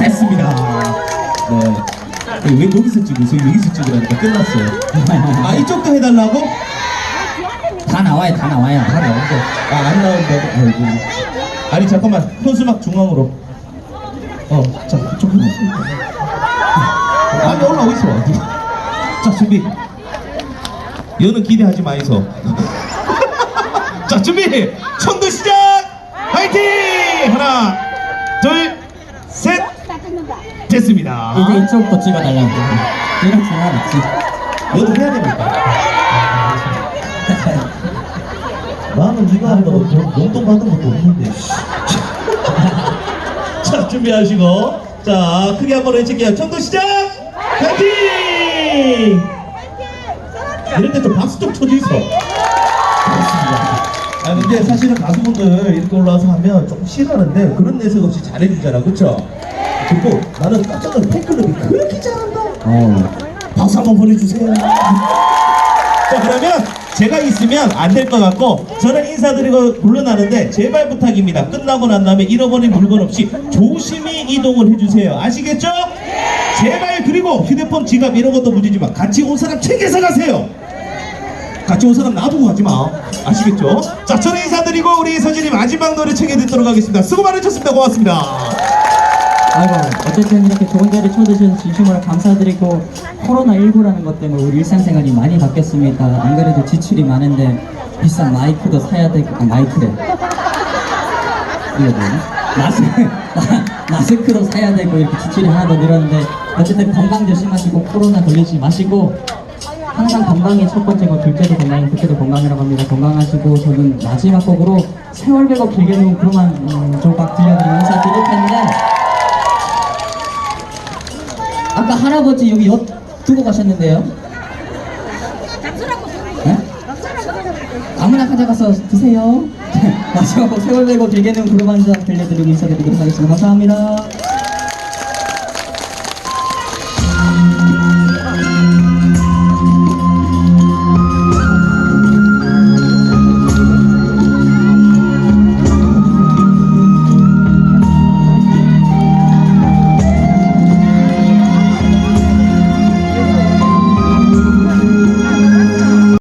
됐습니다. 네. 왜 거기서 찍으세요? 여기서 찍으라니까 끝났어요. 아, 이쪽도 해달라고? 다 나와요, 다 나와요. 다 나온대. 아, 안 나온다고? 아이고. 아니, 잠깐만. 현수막 중앙으로. 어, 자, 좀 해주세요. 아니, 올라오고 있어. 자, 준비. 여는 기대하지 마이소. 자, 준비! 천도 시작! 화이팅! 하나, 둘, 셋! 됐습니다. 이제 이쪽도 찍어달라고. 이런 상관없지. 너도 해야 됩니까? 나는 네가 한다고 용돈 받은 것도 없는데. 자 준비하시고 자 크게 한번 외칠게요. 청도 시작. 파이팅! 이럴 때 좀 박수 좀. 그렇습니다. 아 근데 사실은 가수분들 이렇게 올라와서 하면 조금 싫어하는데 그런 내색 없이 잘해주잖아, 그쵸? 그 리고 나는 깜짝 놀라 팬클럽이 그렇게 잘한다. 어. 박수 한번 보내주세요. 자 그러면 제가 있으면 안 될 것 같고 저는 인사드리고 물러나는데 제발 부탁입니다. 끝나고 난 다음에 잃어버린 물건 없이 조심히 이동을 해주세요. 아시겠죠? 제발 그리고 휴대폰 지갑 이런 것도 문제지 마. 같이 온 사람 챙겨서 가세요. 같이 온 사람 놔두고 가지 마. 아시겠죠? 자 저는 인사드리고 우리 서진이 마지막 노래 챙겨 듣도록 하겠습니다. 수고 많으셨습니다. 고맙습니다. 아이고, 어쨌든 이렇게 좋은 자리 초대해주셔서 진심으로 감사드리고, 코로나19라는 것 때문에 우리 일상생활이 많이 바뀌었습니다. 안 그래도 지출이 많은데, 비싼 마이크도 사야 되고, 아, 마이크래. 이거 뭐냐? 마스크, 마- 마스크도 사야 되고, 이렇게 지출이 하나 더 늘었는데, 어쨌든 건강 조심하시고, 코로나 걸리지 마시고, 항상 건강이 첫 번째고, 둘째도 건강이, 둘째도 건강이라고 합니다. 건강하시고, 저는 마지막 곡으로 세월 배고 길게 놓은 그로만 음, 조각 들려드리고 인사드릴 텐데, 아까 할아버지 여기 엿 두고 가셨는데요? 네? 아무나 가져가서 드세요. 마지막으로 세월 배고 길게는 구름 한잔 들려드리고 인사드리도록 하겠습니다. 감사합니다.